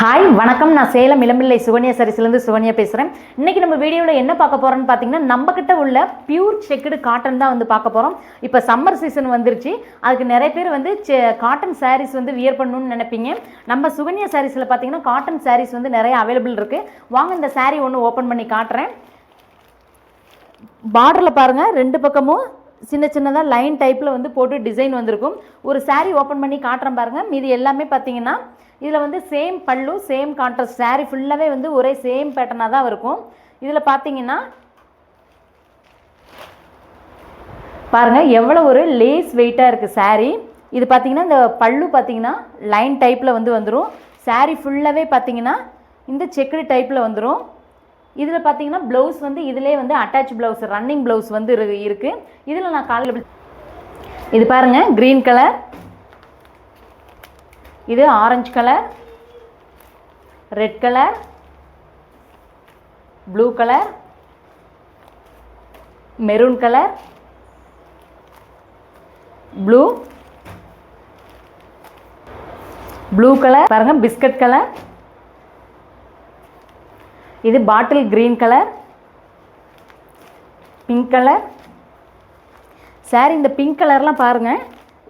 Hi வணக்கம். நான் சேலம் இளம்பிள்ளை சுகன்யா சரிசிலேருந்து சுகன்யா பேசுகிறேன் இன்றைக்கி நம்ம வீடியோவில் என்ன பார்க்க போகிறோம்னு பார்த்தீங்கன்னா நம்மக்கிட்ட உள்ள பியூர் செக்குடு காட்டன் தான் வந்து பார்க்க போகிறோம் இப்போ சம்மர் சீசன் வந்துருச்சு. அதுக்கு நிறைய பேர் வந்து காட்டன் சாரீஸ் வந்து வியர் பண்ணணும்னு நினைப்பீங்க. நம்ம சுகன்யா சாரீஸில் பார்த்தீங்கன்னா காட்டன் சாரீஸ் வந்து நிறைய அவைலபிள் இருக்குது வாங்க இந்த சாரீ ஒன்று ஓப்பன் பண்ணி காட்டுறேன். பார்டரில் பாருங்கள் ரெண்டு பக்கமும் சின்ன சின்னதாக லைன் டைப்பில் வந்து போட்டு டிசைன் வந்திருக்கும். ஒரு சாரீ ஓப்பன் பண்ணி காட்டுறேன் பாருங்கள் மீதி எல்லாமே பார்த்தீங்கன்னா இதில் வந்து சேம் பல்லு சேம் கான்ட்ராஸ்ட் சாரீ ஃபுல்லாகவே வந்து ஒரே சேம் பேட்டர்னாக தான் இருக்கும். இதில் பார்த்தீங்கன்னா பாருங்கள் எவ்வளோ ஒரு லேஸ் வெயிட்டாக இருக்குது சாரீ இது பார்த்தீங்கன்னா இந்த பல்லு பார்த்தீங்கன்னா லைன் டைப்பில் வந்து வந்துடும் சாரீ ஃபுல்லாகவே பார்த்தீங்கன்னா இந்த செக்குடு டைப்பில் வந்துடும் இதில் பார்த்தீங்கன்னா ப்ளவுஸ் வந்து இதிலே வந்து அட்டாச் ப்ளவுஸ் ரன்னிங் ப்ளவுஸ் வந்து இருக்கு. இதில் நான் காலையில் இது பாருங்க க்ரீன் கலர் இது orange colour red colour blue colour maroon colour blue blue colour பாருங்க பிஸ்கட் கலர் இது bottle green colour pink colour. Sorry இந்த பிங்க் கலர்லாம் பாருங்கள்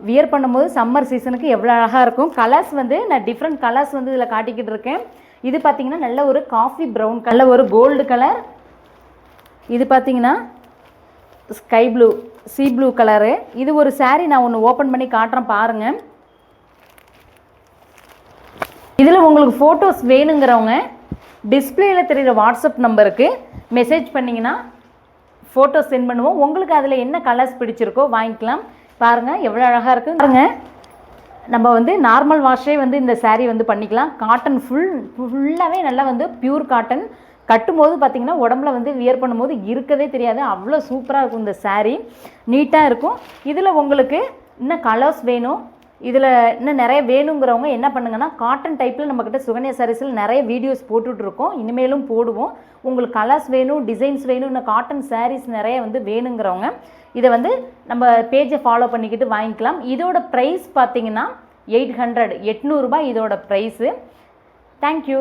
வியர் பண்ணும்போது சம்மர் சீசனுக்கு எவ்வளோ அழகாக இருக்கும். கலர்ஸ் வந்து நான் டிஃப்ரெண்ட் கலர்ஸ் வந்து இதில் காட்டிக்கிட்டு இருக்கேன். இது பார்த்தீங்கன்னா நல்ல ஒரு காஃபி ப்ரௌன் கலர் ஒரு கோல்டு கலர் இது பார்த்தீங்கன்னா sky blue sea blue colour இது ஒரு சாரீ நான் ஒன்று ஓப்பன் பண்ணி காட்டுறேன் பாருங்கள் இதில் உங்களுக்கு ஃபோட்டோஸ் வேணுங்கிறவங்க டிஸ்பிளேயில் தெரிகிற வாட்ஸ்அப் நம்பருக்கு மெசேஜ் பண்ணிங்கன்னா ஃபோட்டோ சென்ட் பண்ணுவோம். உங்களுக்கு அதில் என்ன கலர்ஸ் பிடிச்சிருக்கோ வாங்கிக்கலாம். பாருங்கள் எவ்வளோ அழகாக இருக்குது பாருங்கள் நம்ம வந்து நார்மல் வாஷே வந்து இந்த சாரீ வந்து பண்ணிக்கலாம். காட்டன் ஃபுல் ஃபுல்லாகவே நல்லா வந்து பியூர் காட்டன் கட்டும்போது பார்த்தீங்கன்னா உடம்புல வந்து வியர் பண்ணும்போது இருக்கவே தெரியாது. அவ்வளோ சூப்பராக இருக்கும் இந்த சாரீ நீட்டாக இருக்கும். இதில் உங்களுக்கு இன்னும் கலர்ஸ் வேணும்? இதில் இன்னும் நிறைய வேணுங்கிறவங்க என்ன பண்ணுங்கன்னா காட்டன் டைப்பில் நம்மக்கிட்ட சுகன்யா சாரீஸில் நிறைய வீடியோஸ் போட்டுட்ருக்கோம் இனிமேலும் போடுவோம். உங்களுக்கு கலர்ஸ் வேணும் டிசைன்ஸ் வேணும் இன்னும் காட்டன் சாரீஸ் நிறைய வந்து வேணுங்கிறவங்க இதை வந்து நம்ம பேஜை ஃபாலோ பண்ணிக்கிட்டு வாங்கிக்கலாம். இதோட ப்ரைஸ் பார்த்தீங்கன்னா எயிட் ஹண்ட்ரட் எட்நூறுபா இதோட ப்ரைஸு தேங்க்யூ